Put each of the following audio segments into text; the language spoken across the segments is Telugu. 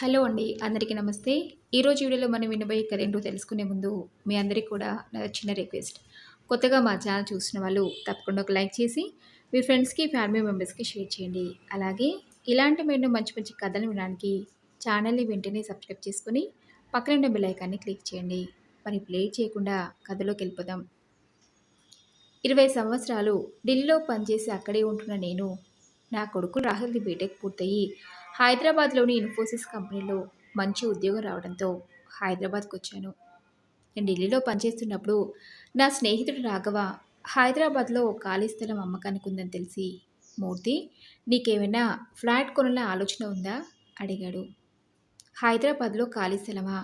హలో అండి అందరికీ నమస్తే. ఈరోజు వీడియోలో మనం వినబోయే కథ ఏంటో తెలుసుకునే ముందు మీ అందరికీ కూడా నా చిన్న రిక్వెస్ట్. కొత్తగా మా ఛానల్ చూసిన వాళ్ళు తప్పకుండా ఒక లైక్ చేసి మీ ఫ్రెండ్స్కి ఫ్యామిలీ మెంబర్స్కి షేర్ చేయండి. అలాగే ఇలాంటి మేము మంచి మంచి కథలు వినడానికి ఛానల్ని వెంటనే సబ్స్క్రైబ్ చేసుకుని పక్కన ఉన్న బెల్ ఐకాన్ని క్లిక్ చేయండి. మరి ప్లే చేయకుండా కథలోకి వెళ్ళిపోదాం. ఇరవై సంవత్సరాలు ఢిల్లీలో పనిచేసి అక్కడే ఉంటున్న నేను నా కొడుకు రాహుల్ది బీటెక్ పూర్తయి హైదరాబాద్లోని ఇన్ఫోసిస్ కంపెనీలో మంచి ఉద్యోగం రావడంతో హైదరాబాద్కు వచ్చాను నేను ఢిల్లీలో పనిచేస్తున్నప్పుడు నా స్నేహితుడు రాఘవ హైదరాబాద్లో ఖాళీ స్థలం అమ్మకానికి ఉందని తెలిసి మూర్తి నీకేమైనా ఫ్లాట్ కొనాలనే ఆలోచన ఉందా? అడిగాడు. హైదరాబాద్లో ఖాళీ స్థలమా?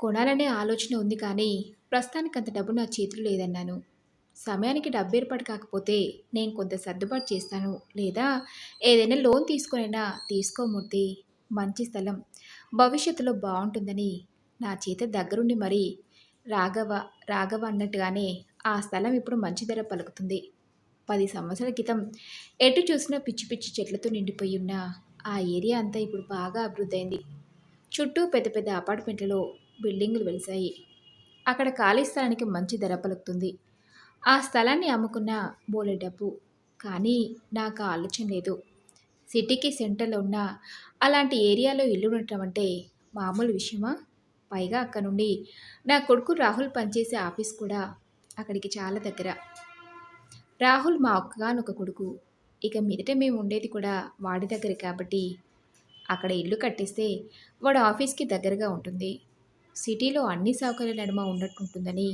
కొనాలనే ఆలోచన ఉంది కానీ ప్రస్తుతానికి అంత డబ్బు నా చేతిలో లేదన్నాను. సమయానికి డబ్బు ఏర్పాటు కాకపోతే నేను కొంత సర్దుబాటు చేస్తాను. లేదా ఏదైనా లోన్ తీసుకునైనా తీసుకోమూర్తి మంచి స్థలం. భవిష్యత్తులో బాగుంటుందని నా చేత దగ్గరుండి మరి రాఘవ రాఘవ అన్నట్టుగానే ఆ స్థలం ఇప్పుడు మంచి ధర పలుకుతుంది. పది సంవత్సరాల క్రితం ఎటు చూసినా పిచ్చి పిచ్చి చెట్లతో నిండిపోయి ఉన్న ఆ ఏరియా అంతా ఇప్పుడు బాగా అభివృద్ధి అయింది చుట్టూ పెద్ద పెద్ద అపార్ట్మెంట్లలో బిల్డింగులు వెలిశాయి. అక్కడ ఖాళీ స్థలానికి మంచి ధర పలుకుతుంది. ఆ స్థలాన్ని అమ్ముకున్న బోలే డబ్బు. కానీ నాకు ఆ ఆలోచన లేదు. సిటీకి సెంటర్లో ఉన్న అలాంటి ఏరియాలో ఇల్లు ఉండటం అంటే మామూలు విషయమా? పైగా అక్కడ నుండి నా కొడుకు రాహుల్ పనిచేసే ఆఫీస్ కూడా అక్కడికి చాలా దగ్గర. రాహుల్ మా ఒక్కగానొక కొడుకు. ఇక మీదట మేము ఉండేది కూడా వాడి దగ్గర కాబట్టి అక్కడ ఇల్లు కట్టేస్తే వాడు ఆఫీస్కి దగ్గరగా ఉంటుంది. సిటీలో అన్ని సౌకర్యాల నడుమ ఉన్నట్టుంటుందని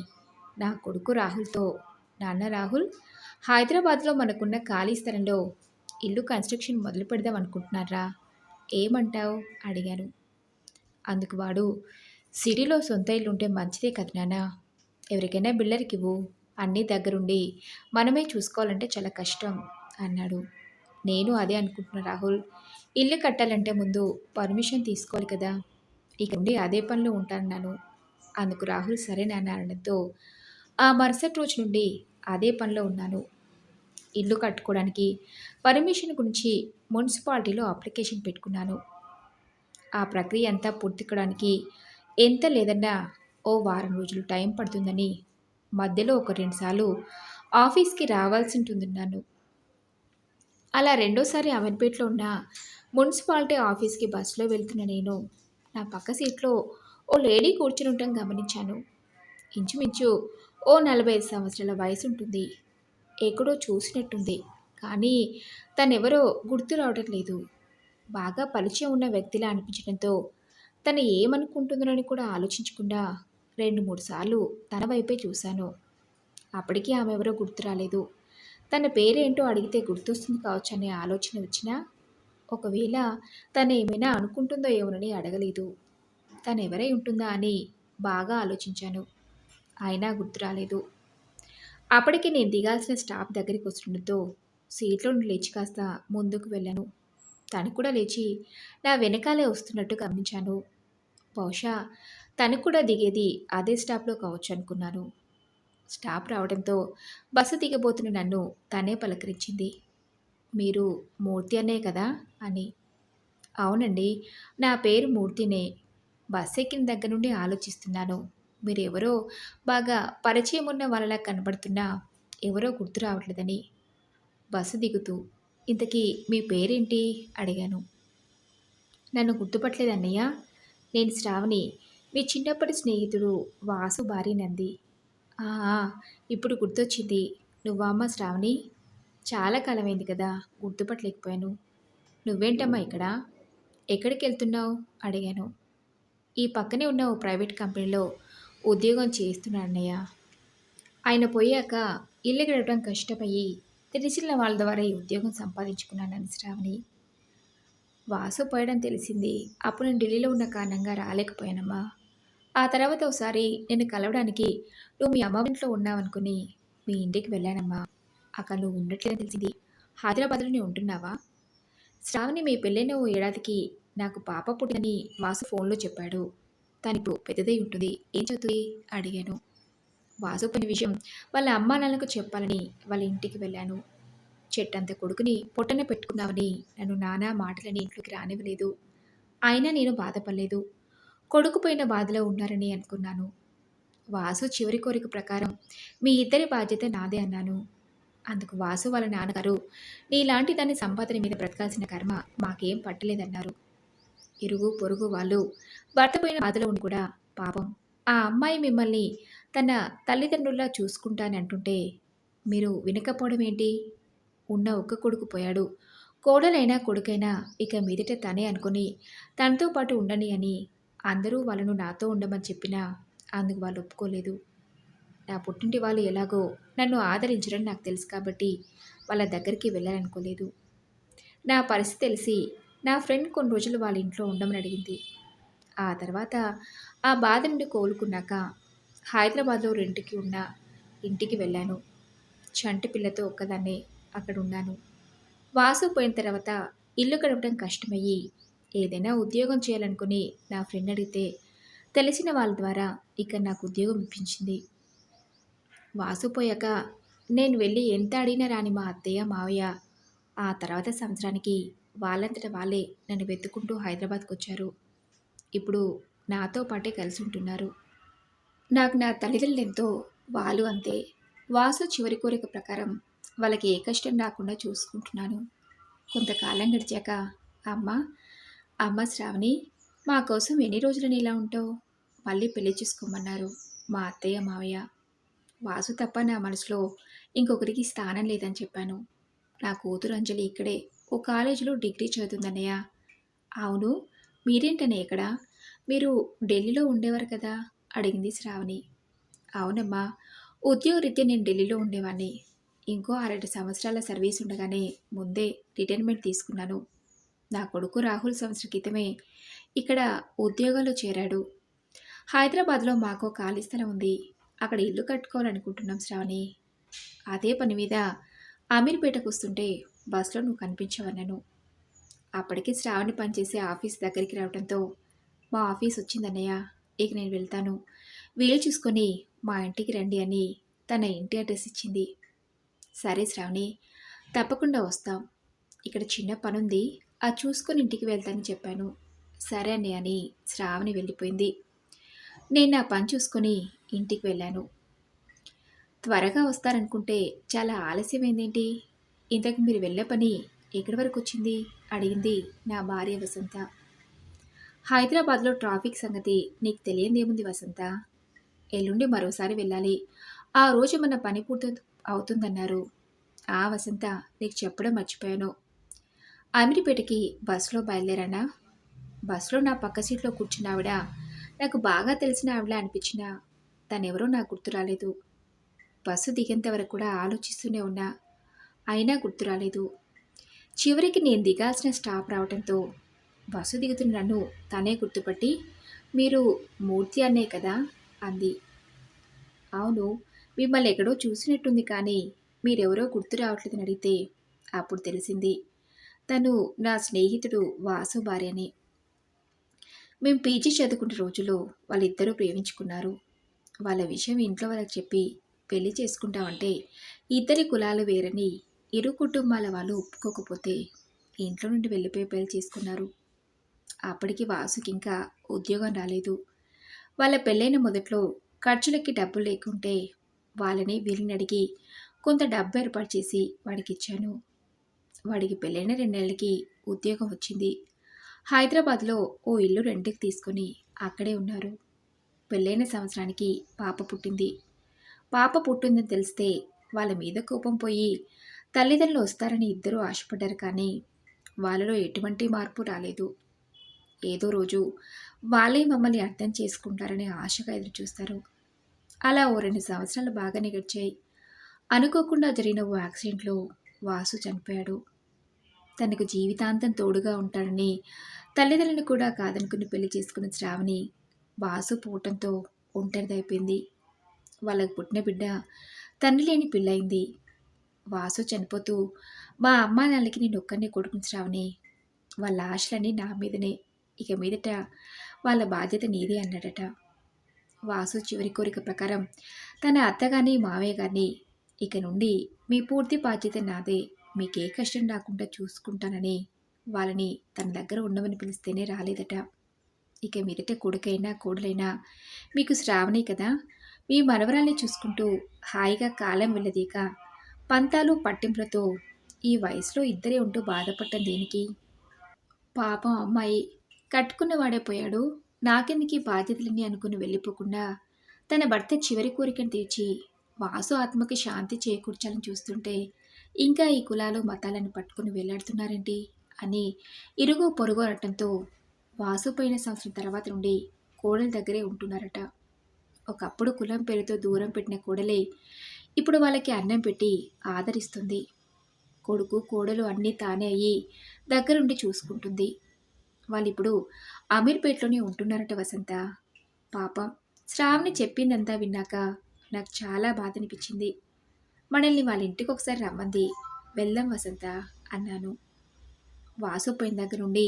నా కొడుకు రాహుల్తో నాన్న రాహుల్ హైదరాబాద్లో మనకున్న ఖాళీ స్థలంలో ఇల్లు కన్స్ట్రక్షన్ మొదలు పెడదాం అనుకుంటున్నారా ఏమంటావు? అడిగాను. అందుకు వాడు సిటీలో సొంత ఇల్లు ఉంటే మంచిదే కదా నాన్న. ఎవరికైనా బిల్డర్కి ఇవ్వు. అన్నీ దగ్గరుండి మనమే చూసుకోవాలంటే చాలా కష్టం అన్నాడు. నేను అదే అనుకుంటున్నా రాహుల్. ఇల్లు కట్టాలంటే ముందు పర్మిషన్ తీసుకోవాలి కదా. ఇక నుండి అదే పనిలో ఉంటానన్నాను అందుకు రాహుల్ సరే నాన్న అనడంతో ఆ మరుసటి రోజు నుండి అదే పనిలో ఉన్నాను. ఇల్లు కట్టుకోవడానికి పర్మిషన్ గురించి మున్సిపాలిటీలో అప్లికేషన్ పెట్టుకున్నాను. ఆ ప్రక్రియ అంతా పూర్తికడానికి ఎంత లేదన్నా ఓ వారం రోజులు టైం పడుతుందని మధ్యలో ఒక రెండుసార్లు ఆఫీస్కి రావాల్సి ఉంటుందన్నాను అలా రెండోసారి అమీర్పేటలో ఉన్న మున్సిపాలిటీ ఆఫీస్కి బస్సులో వెళ్తున్న నేను నా పక్క సీట్లో ఓ లేడీ కూర్చుని ఉండటం గమనించాను. ఇంచుమించు ఓ నలభై ఐదు సంవత్సరాల వయసు ఉంటుంది ఎక్కడో చూసినట్టుంది. కానీ తనెవరో గుర్తు రావడం లేదు. బాగా పరిచయం ఉన్న వ్యక్తిలా అనిపించడంతో తను ఏమనుకుంటుందోనని కూడా ఆలోచించకుండా రెండు మూడు సార్లు తన వైపే చూశాను. అప్పటికీ ఆమె ఎవరో గుర్తు రాలేదు. తన పేరేంటో అడిగితే గుర్తొస్తుంది కావచ్చు అనే ఆలోచన వచ్చినా ఒకవేళ తను ఏమైనా అనుకుంటుందో ఏమోనని అడగలేదు. తను ఎవరై ఉంటుందా అని బాగా ఆలోచించాను. అయినా గుర్తు రాలేదు అప్పటికి నేను దిగాల్సిన స్టాప్ దగ్గరికి వస్తుండటంతో సీట్లో నుండి లేచి కాస్త ముందుకు వెళ్ళాను. తను కూడా లేచి నా వెనకాలే వస్తున్నట్టు గమనించాను. బహుశా తను కూడా దిగేది అదే స్టాప్లో కావచ్చు అనుకున్నాను. స్టాప్ రావడంతో బస్సు దిగబోతున్న నన్ను తనే పలకరించింది. మీరు మూర్తి అనే కదా అని. అవునండి నా పేరు మూర్తినే. బస్ ఎక్కిన దగ్గర నుండి ఆలోచిస్తున్నాను. మీరెవరో బాగా పరిచయం ఉన్న వాళ్ళలా కనబడుతున్నా ఎవరో గుర్తు రావట్లేదని బస్సు దిగుతూ ఇంతకీ మీ పేరేంటి? అడిగాను. నన్ను గుర్తుపట్టలేదు అన్నయ్య. నేను శ్రావణి. మీ చిన్నప్పటి స్నేహితుడు వాసు భార్య నంది. ఆ, ఇప్పుడు గుర్తొచ్చింది. నువ్వమ్మ శ్రావణి? చాలా కాలమైంది కదా గుర్తుపట్టలేకపోయాను. నువ్వేంటమ్మా ఇక్కడ? ఎక్కడికి వెళ్తున్నావు అడిగాను. ఈ పక్కనే ఉన్న ఓ ప్రైవేట్ కంపెనీలో ఉద్యోగం చేస్తున్నాడన్నయ్య. ఆయన పోయాక ఇల్లు గడవడం కష్టమయ్యి తెలిసిన వాళ్ళ ద్వారా ఈ ఉద్యోగం సంపాదించుకున్నానని శ్రావణి. వాసు పోయడం తెలిసింది. అప్పుడు నేను ఢిల్లీలో ఉన్న కారణంగా రాలేకపోయానమ్మా. ఆ తర్వాత ఒకసారి నేను కలవడానికి నువ్వు మీ అమ్మ ఇంట్లో ఉన్నావనుకుని మీ ఇంటికి వెళ్ళానమ్మా. అక్కడ నువ్వు ఉండట్లేదని తెలిసింది. హైదరాబాద్లోనే ఉంటున్నావా? శ్రావణి మీ పెళ్ళైన ఓ ఏడాదికి నాకు పాప పుట్టిందని వాసు ఫోన్లో చెప్పాడు. ఇప్పుడు పెద్దదై ఉంటుంది. ఏం చదువుతుంది? అడిగాను. వాసు పని విషయం. వాళ్ళ అమ్మా నాన్నలకు చెప్పాలని వాళ్ళ ఇంటికి వెళ్ళాను. చెట్టంత కొడుకుని పొట్టన పెట్టుకుందామని నన్ను నానా మాటలని ఇంట్లోకి రానివ్వలేదు. అయినా నేను బాధపడలేదు. కొడుకు పోయిన బాధలో ఉన్నారని అనుకున్నాను. వాసు చివరి కోరిక ప్రకారం మీ ఇద్దరి బాధ్యత నాదే అన్నాను. అందుకు వాసు వాళ్ళ నాన్నగారు నీలాంటి దాని సంపాదన మీద బ్రతకాల్సిన కర్మ మాకేం పట్టలేదన్నారు. ఇరుగు పొరుగు వాళ్ళు భర్త పోయిన బాధలో ఉండి కూడా పాపం. ఆ అమ్మాయి మిమ్మల్ని తన తల్లిదండ్రుల్లా చూసుకుంటానంటుంటే మీరు వినకపోవడం ఏంటి? ఉన్న ఒక్క కొడుకు పోయాడు. కోడలైనా కొడుకైనా ఇక మీదట తనే అనుకుని తనతో పాటు ఉండని అని అందరూ వాళ్ళను నాతో ఉండమని చెప్పినా అందుకు వాళ్ళు ఒప్పుకోలేదు. నా పుట్టింటి వాళ్ళు ఎలాగో నన్ను ఆదరించడం నాకు తెలుసు కాబట్టి వాళ్ళ దగ్గరికి వెళ్ళాలనుకోలేదు. నా పరిస్థితి తెలిసి నా ఫ్రెండ్ కొన్ని రోజులు వాళ్ళ ఇంట్లో ఉండమని అడిగింది. ఆ తర్వాత ఆ బాధ నుండి కోలుకున్నాక హైదరాబాద్లో రెంట్కి ఉన్న ఇంటికి వెళ్ళాను. చంటి పిల్లతో ఒక్కదాన్నే అక్కడ ఉన్నాను. వాసు పోయిన తర్వాత ఇల్లు గడపడం కష్టమయ్యి ఏదైనా ఉద్యోగం చేయాలనుకుని నా ఫ్రెండ్ అడిగితే తెలిసిన వాళ్ళ ద్వారా ఇక నాకు ఉద్యోగం ఇప్పించింది. వాసు పోయాక నేను వెళ్ళి ఎంత అడిగినా రాని మా అత్తయ్య మావయ్య ఆ తర్వాత సంవత్సరానికి వాళ్ళంతట వాళ్ళే నన్ను వెతుక్కుంటూ హైదరాబాద్కి వచ్చారు. ఇప్పుడు నాతో పాటే కలిసి ఉంటున్నారు. నాకు నా తల్లిదండ్రులు ఎంతో వాళ్ళు అంతే. వాసు చివరి కోరిక ప్రకారం వాళ్ళకి ఏ కష్టం రాకుండా చూసుకుంటున్నాను. కొంతకాలం గడిచాక అమ్మ అమ్మ శ్రావణి మా కోసం ఎన్ని రోజులని ఇలా ఉంటావు? మళ్ళీ పెళ్ళి చేసుకోమన్నారు మా అత్తయ్య మావయ్య. వాసు తప్ప నా మనసులో ఇంకొకరికి స్థానం లేదని చెప్పాను. నా కూతురు అంజలి ఇక్కడే ఓ కాలేజీలో డిగ్రీ చదువుతుందన్నయ్య. అవును మీరేంటనే ఇక్కడ? మీరు ఢిల్లీలో ఉండేవారు కదా? అడిగింది శ్రావణి. అవునమ్మా ఉద్యోగరీత్యా నేను ఢిల్లీలో ఉండేవాడిని ఇంకో అరటి సంవత్సరాల సర్వీస్ ఉండగానే ముందే రిటైర్మెంట్ తీసుకున్నాను. నా కొడుకు రాహుల్ సంవత్సర క్రితమే ఇక్కడ ఉద్యోగంలో చేరాడు. హైదరాబాద్లో మాకు ఖాళీ స్థలం ఉంది. అక్కడ ఇల్లు కట్టుకోవాలనుకుంటున్నాం శ్రావణి. అదే పని మీద అమీర్పేటకు వస్తుంటే బస్సులో నువ్వు కనిపించవన్నాను అప్పటికి శ్రావణి పనిచేసే ఆఫీస్ దగ్గరికి రావడంతో మా ఆఫీస్ వచ్చిందన్నయ్య. ఇక నేను వెళ్తాను. వీలు చూసుకొని మా ఇంటికి రండి అని తన ఇంటి అడ్రస్ ఇచ్చింది. సరే శ్రావణి తప్పకుండా వస్తాం. ఇక్కడ చిన్న పనుంది అది చూసుకొని ఇంటికి వెళ్తానని చెప్పాను. సరే అన్నయ్య అని శ్రావణి వెళ్ళిపోయింది. నేను నా పని చూసుకొని ఇంటికి వెళ్ళాను. త్వరగా వస్తారనుకుంటే చాలా ఆలస్యమైందేంటి? ఇంతకు మీరు వెళ్ళే పని ఎక్కడి వరకు వచ్చింది? అడిగింది నా భార్య వసంత. హైదరాబాద్లో ట్రాఫిక్ సంగతి నీకు తెలియందేముంది వసంత? ఎల్లుండి మరోసారి వెళ్ళాలి. ఆ రోజు మన పని పూర్తి అవుతుందన్నారు. ఆ వసంత నీకు చెప్పడం మర్చిపోయాను. అమీర్పేటకి బస్సులో బయలుదేరానా? బస్సులో నా పక్క సీట్లో కూర్చున్న ఆవిడ నాకు బాగా తెలిసిన ఆవిడ అనిపించిన తనెవరో నాకు గుర్తు రాలేదు. బస్సు దిగేంత వరకు కూడా ఆలోచిస్తూనే ఉన్నా. అయినా గుర్తు రాలేదు చివరికి నేను దిగాల్సిన స్టాప్ రావడంతో బస్సు దిగుతున్న నన్ను తనే గుర్తుపట్టి మీరు మూర్తి అన్నే కదా? అంది. అవును మిమ్మల్ని ఎక్కడో చూసినట్టుంది కానీ మీరెవరో గుర్తు రావట్లేదని అడిగితే అప్పుడు తెలిసింది. తను నా స్నేహితుడు వాసు భార్య అని మేము పీజీ చదువుకునే రోజుల్లో వాళ్ళిద్దరూ ప్రేమించుకున్నారు. వాళ్ళ విషయం ఇంట్లో వాళ్ళకి చెప్పి పెళ్ళి చేసుకుంటామంటే ఇద్దరి కులాలు వేరని ఇరు కుటుంబాల వాళ్ళు ఒప్పుకోకపోతే ఇంట్లో నుండి వెళ్ళిపోయి పెళ్ళి చేసుకున్నారు. అప్పటికి వాసుకి ఇంకా ఉద్యోగం రాలేదు. వాళ్ళ పెళ్ళైన మొదట్లో ఖర్చులకి డబ్బులు లేకుంటే వాళ్ళని వీళ్ళని అడిగి కొంత డబ్బు ఏర్పాటు చేసి వాడికి ఇచ్చాను వాడికి పెళ్ళైన రెండేళ్ళకి ఉద్యోగం వచ్చింది. హైదరాబాద్లో ఓ ఇల్లు రెంట్కి తీసుకొని అక్కడే ఉన్నారు. పెళ్ళైన సంవత్సరానికి పాప పుట్టింది. పాప పుట్టిందని తెలిస్తే వాళ్ళ మీద కోపం పోయి తల్లిదండ్రులు వస్తారని ఇద్దరూ ఆశపడ్డారు కానీ వాళ్ళలో ఎటువంటి మార్పు రాలేదు. ఏదో రోజు వాళ్ళే మమ్మల్ని అర్థం చేసుకుంటారని ఆశగా ఎదురుచూస్తారు. అలా ఓ రెండు సంవత్సరాలు బాగానే గడిచాయి అనుకోకుండా జరిగిన ఓ యాక్సిడెంట్లో వాసు చనిపోయాడు. తనకు జీవితాంతం తోడుగా ఉంటాడని తల్లిదండ్రులను కూడా కాదనుకుని పెళ్ళి చేసుకున్న శ్రావణి వాసు పోవటంతో ఒంటరిదైపోయింది. వాళ్ళకు పుట్టిన బిడ్డ తండ్రి లేని పిల్లయింది వాసు చనిపోతూ మా అమ్మా నాన్నకి నేను ఒక్కరినే కొడుకుని శ్రావణి వాళ్ళ ఆశలన్నీ నా మీదనే. ఇక మీదట వాళ్ళ బాధ్యత నీదే అన్నాడట. వాసు చివరి కోరిక ప్రకారం తన అత్తగాని మావయ్య గారిని ఇక నుండి మీ పూర్తి బాధ్యత నాదే. మీకే కష్టం రాకుండా చూసుకుంటానని వాళ్ళని తన దగ్గర ఉండమని పిలిస్తేనే రాలేదట. ఇక మీదట కొడుకైనా కోడలైనా మీకు శ్రావణి కదా. మీ మనవరాల్ని చూసుకుంటూ హాయిగా కాలం వెళ్ళదీక పంతాలు పట్టింపులతో ఈ వయసులో ఇద్దరే ఉంటూ బాధపడటం దేనికి? పాపం అమ్మాయి కట్టుకున్నవాడే పోయాడు. నాకెందుకు బాధ్యతలని అనుకుని వెళ్ళిపోకుండా తన భర్త చివరి కోరికను తీర్చి వాసు ఆత్మకి శాంతి చేకూర్చాలని చూస్తుంటే ఇంకా ఈ కులాలు మతాలను పట్టుకుని వెళ్ళాడుతున్నారండి అని ఇరుగు పొరుగు అనటంతో వాసు పోయిన సంవత్సరం తర్వాత నుండి కోడల దగ్గరే ఉంటున్నారట. ఒకప్పుడు కులం పేరుతో దూరం పెట్టిన కోడలే ఇప్పుడు వాళ్ళకి అన్నం పెట్టి ఆదరిస్తుంది. కొడుకు కోడలు అన్నీ తానే అయ్యి దగ్గరుండి చూసుకుంటుంది. వాళ్ళు ఇప్పుడు అమీర్పేటలోనే ఉంటున్నారట వసంత. పాపం శ్రావణి చెప్పిందంతా విన్నాక నాకు చాలా బాధ అనిపించింది మనల్ని వాళ్ళ ఇంటికి ఒకసారి రమ్మంది. వెళ్దాం వసంత అన్నాను. వాసు పోయిన దగ్గర నుండి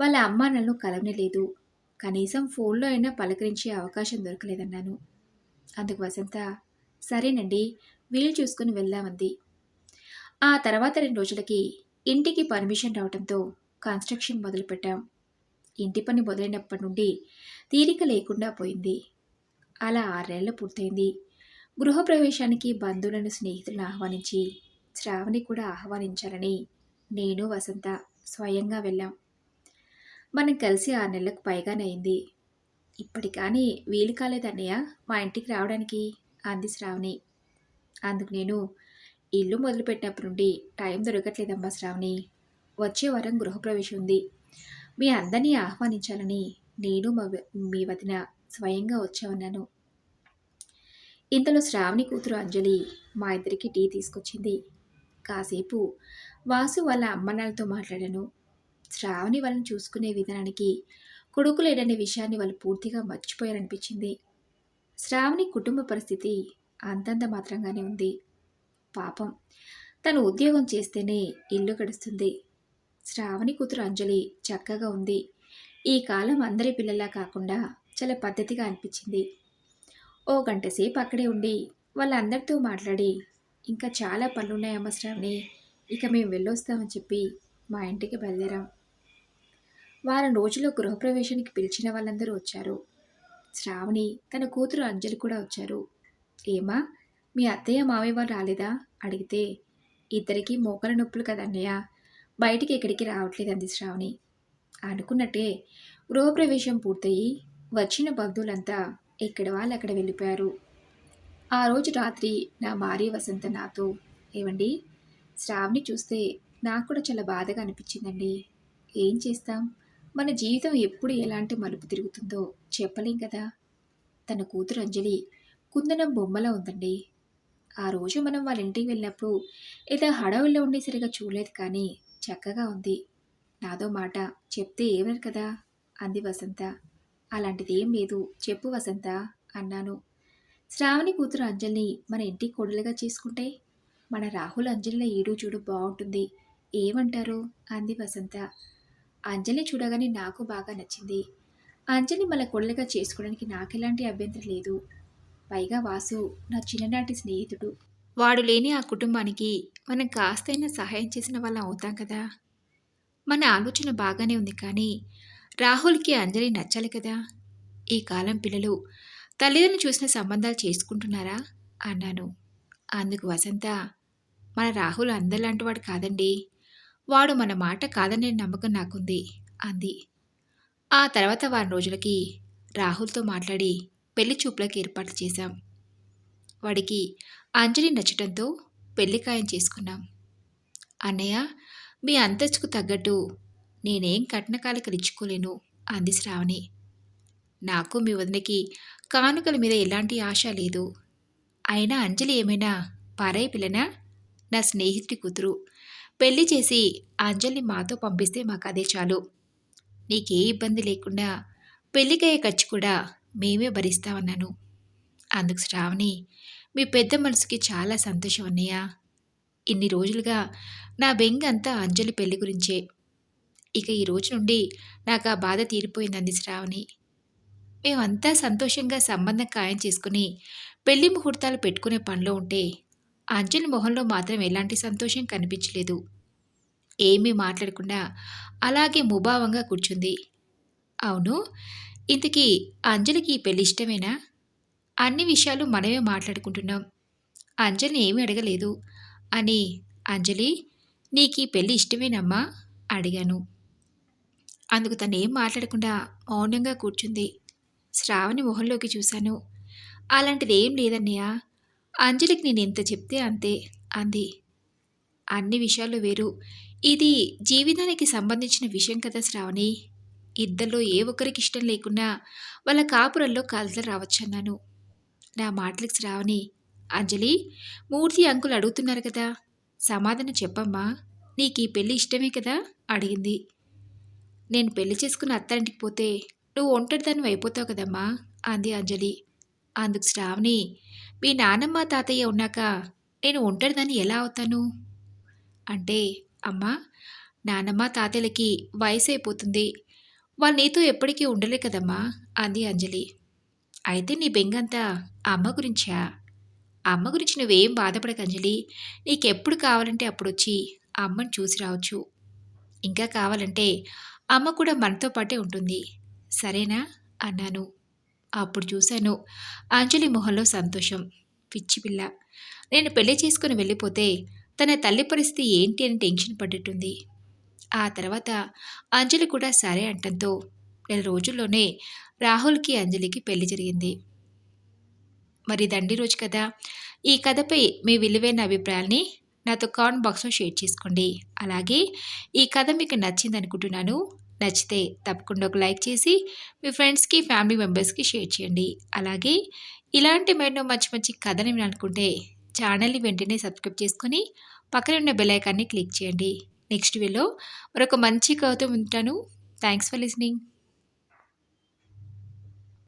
వాళ్ళ అమ్మా నన్ను కలవనలేదు. కనీసం ఫోన్లో అయినా పలకరించే అవకాశం దొరకలేదన్నాను. అందుకు వసంత సరేనండి వీలు చూసుకుని వెళ్దామంది ఆ తర్వాత రెండు రోజులకి ఇంటికి పర్మిషన్ రావడంతో కన్స్ట్రక్షన్ మొదలుపెట్టాం. ఇంటి పని మొదలైనప్పటి నుండి తీరిక లేకుండా పోయింది. అలా ఆరేళ్ళు పూర్తయింది. గృహప్రవేశానికి బంధువులను స్నేహితులను ఆహ్వానించి శ్రావణి కూడా ఆహ్వానించాలని నేను వసంత స్వయంగా వెళ్ళాం. మనం కలిసి ఆరు నెలలకు పైగానే అయింది. ఇప్పటి కానీ వీలు కాలేదన్నయ్య మా ఇంటికి రావడానికి అంది శ్రావణి. అందుకు నేను ఇల్లు మొదలుపెట్టినప్పటి నుండి టైం దొరకట్లేదమ్మా శ్రావణి. వచ్చే వారం గృహప్రవేశం ఉంది మీ అందరినీ ఆహ్వానించాలని నేను మా మీ వదిన స్వయంగా వచ్చామన్నాను ఇంతలో శ్రావణి కూతురు అంజలి మా ఇద్దరికి టీ తీసుకొచ్చింది. కాసేపు వాసు వాళ్ళ అమ్మనాలతో మాట్లాడాను. శ్రావణి వాళ్ళని చూసుకునే విధానానికి కొడుకు లేడనే విషయాన్ని వాళ్ళు పూర్తిగా మర్చిపోయారనిపించింది. శ్రావణి కుటుంబ పరిస్థితి అంతంత మాత్రంగానే ఉంది. పాపం. తను ఉద్యోగం చేస్తేనే ఇల్లు గడుస్తుంది. శ్రావణి కూతురు అంజలి చక్కగా ఉంది. ఈ కాలం అందరి పిల్లలా కాకుండా చాలా పద్ధతిగా అనిపించింది. ఓ గంట సేపు అక్కడే ఉండి వాళ్ళందరితో మాట్లాడి ఇంకా చాలా పనులున్నాయమ్మ శ్రావణి. ఇక మేము వెళ్ళొస్తామని చెప్పి మా ఇంటికి బయలుదేరాం. వారం రోజుల్లో గృహప్రవేశానికి పిలిచిన వాళ్ళందరూ వచ్చారు. శ్రావణి తన కూతురు అంజలి కూడా వచ్చారు. ఏమా మీ అత్తయ్య మావయ్య వాళ్ళు రాలేదా? అడిగితే ఇద్దరికీ మోకల నొప్పులు కదన్నయ్య బయటికి ఎక్కడికి రావట్లేదంది శ్రావణి. అనుకున్నట్టే గృహప్రవేశం పూర్తయి వచ్చిన బంధువులంతా ఎక్కడ వాళ్ళు అక్కడ వెళ్ళిపోయారు. ఆ రోజు రాత్రి నా భార్య వసంత నాతో ఏమండి శ్రావణి చూస్తే నాకు కూడా చాలా బాధగా అనిపించిందండి. ఏం చేస్తాం? మన జీవితం ఎప్పుడు ఎలాంటి మలుపు తిరుగుతుందో చెప్పలేం కదా. తన కూతురు అంజలి కుందనం బొమ్మలా ఉందండి. ఆ రోజు మనం వాళ్ళ ఇంటికి వెళ్ళినప్పుడు ఏదో హడావుల్లో ఉండేసరిగా చూడలేదు కానీ చక్కగా ఉంది. నాదో మాట చెప్తే ఏమరు కదా? అంది వసంత. అలాంటిది ఏం లేదు చెప్పు వసంత అన్నాను. శ్రావణి కూతురు అంజలిని మన ఇంటికి కోడలుగా చేసుకుంటే మన రాహుల్ అంజలిలో ఈడు చూడు బాగుంటుంది. ఏమంటారు? అంది వసంత. అంజలి చూడగానే నాకు బాగా నచ్చింది. అంజలి మన కొడలుగా చేసుకోవడానికి నాకెలాంటి అభ్యంతరం లేదు. పైగా వాసు నా చిన్ననాటి స్నేహితుడు. వాడు లేని ఆ కుటుంబానికి మనం కాస్తైనా సహాయం చేసిన వాళ్ళం అవుతాం కదా. మన ఆలోచన బాగానే ఉంది కానీ రాహుల్కి అంజలి నచ్చాలి కదా. ఈ కాలం పిల్లలు తల్లిదండ్రులు చూసిన సంబంధాలు చేసుకుంటున్నారా? అన్నాను. అందుకు వసంత మన రాహుల్ అందరిలాంటి వాడు కాదండి. వాడు మన మాట కాదనే నమ్మకం నాకుంది అంది. ఆ తర్వాత వారం రోజులకి రాహుల్తో మాట్లాడి పెళ్ళి చూపులకు ఏర్పాట్లు చేశాం. వాడికి అంజలి నచ్చటంతో పెళ్ళి ఖాయం చేసుకున్నాం. అన్నయ్య మీ అంతస్తుకు తగ్గట్టు నేనేం కట్నకాలికలు ఇచ్చుకోలేను అంది శ్రావణి. నాకు మీ వదినకి కానుకల మీద ఎలాంటి ఆశ లేదు. అయినా అంజలి ఏమైనా పారాయి పిల్లనా? నా స్నేహితుడి కూతురు. పెళ్ళి చేసి అంజలిని మాతో పంపిస్తే మాకు అదే చాలు. నీకే ఇబ్బంది లేకుండా పెళ్ళికయ్యే ఖర్చు కూడా మేమే భరిస్తామన్నాను. అందుకు శ్రావణి మీ పెద్ద మనసుకి చాలా సంతోషం అన్నయ్య. ఇన్ని రోజులుగా నా బెంగ అంతా అంజలి పెళ్ళి గురించే. ఇక ఈ రోజు నుండి నాకు ఆ బాధ తీరిపోయిందంది శ్రావణి. మేమంతా సంతోషంగా సంబంధం ఖాయం చేసుకుని పెళ్ళి ముహూర్తాలు పెట్టుకునే పనిలో ఉంటే అంజలి మొహంలో మాత్రం ఎలాంటి సంతోషం కనిపించలేదు. ఏమీ మాట్లాడకుండా అలాగే ముభావంగా కూర్చుంది. అవును ఇంతకీ అంజలికి పెళ్ళి పెళ్ళి ఇష్టమేనా? అన్ని విషయాలు మనమే మాట్లాడుకుంటున్నాం. అంజలిని ఏమీ అడగలేదు. అని అంజలి నీకు ఈ పెళ్ళి ఇష్టమేనమ్మా? అడిగాను. అందుకు తను ఏం మాట్లాడకుండా మౌనంగా కూర్చుంది. శ్రావణి మొహంలోకి చూశాను. అలాంటిది ఏం లేదన్నయ్య. అంజలికి నేను ఎంత చెప్తే అంతే అంది. అన్ని విషయాలు వేరు. ఇది జీవితానికి సంబంధించిన విషయం కదా శ్రావణి. ఇద్దరిలో ఏ ఒక్కరికి ఇష్టం లేకున్నా వాళ్ళ కాపురంలో కలతలు రావచ్చన్నాను. నా మాటలకు శ్రావణి అంజలి మూర్తి అంకులు అడుగుతున్నారు కదా సమాధానం చెప్పమ్మా నీకు ఈ పెళ్ళి ఇష్టమే కదా అడిగింది. నేను పెళ్ళి చేసుకున్న అత్తారింటికి పోతే నువ్వు ఒంటరిదాన్ని అయిపోతావు కదమ్మా అంది అంజలి. అందుకు శ్రావణి మీ నానమ్మ తాతయ్య ఉన్నాక నేను ఒంటరిదని ఎలా అవుతాను? అంటే అమ్మా నానమ్మ తాతయ్యలకి వయసు అయిపోతుంది వాళ్ళు నీతో ఎప్పటికీ ఉండలే కదమ్మా అంది అంజలి. అయితే నీ బెంగంతా అమ్మ గురించా? అమ్మ గురించి నువ్వేం బాధపడక అంజలి. నీకెప్పుడు కావాలంటే అప్పుడు వచ్చి అమ్మని చూసి రావచ్చు. ఇంకా కావాలంటే అమ్మ కూడా మనతో పాటే ఉంటుంది. సరేనా? అన్నాను. అప్పుడు చూశాను. అంజలి మొహంలో సంతోషం. పిచ్చి పిల్ల. నేను పెళ్ళి చేసుకుని వెళ్ళిపోతే తన తల్లి పరిస్థితి ఏంటి అని టెన్షన్ పడ్డట్టుంది. ఆ తర్వాత అంజలి కూడా సరే అంటంతో నెల రోజుల్లోనే రాహుల్కి అంజలికి పెళ్ళి జరిగింది. మరి దండి రోజు కదా. ఈ కథపై మీ విలువైన అభిప్రాయాల్ని నాతో కామెంట్ బాక్స్లో షేర్ చేసుకోండి. అలాగే ఈ కథ మీకు నచ్చింది అనుకుంటున్నాను నచ్చితే తప్పకుండా ఒక లైక్ చేసి మీ ఫ్రెండ్స్కి ఫ్యామిలీ మెంబర్స్కి షేర్ చేయండి. అలాగే ఇలాంటి మరెన్నో మంచి మంచి కథని వినాలనుకుంటే అనుకుంటే ఛానల్ని వెంటనే సబ్స్క్రైబ్ చేసుకొని పక్కన ఉన్న బెలైకాన్ని క్లిక్ చేయండి. నెక్స్ట్ వీడియోలో మరొక మంచి కథతో ఉంటాను. Thanks for listening.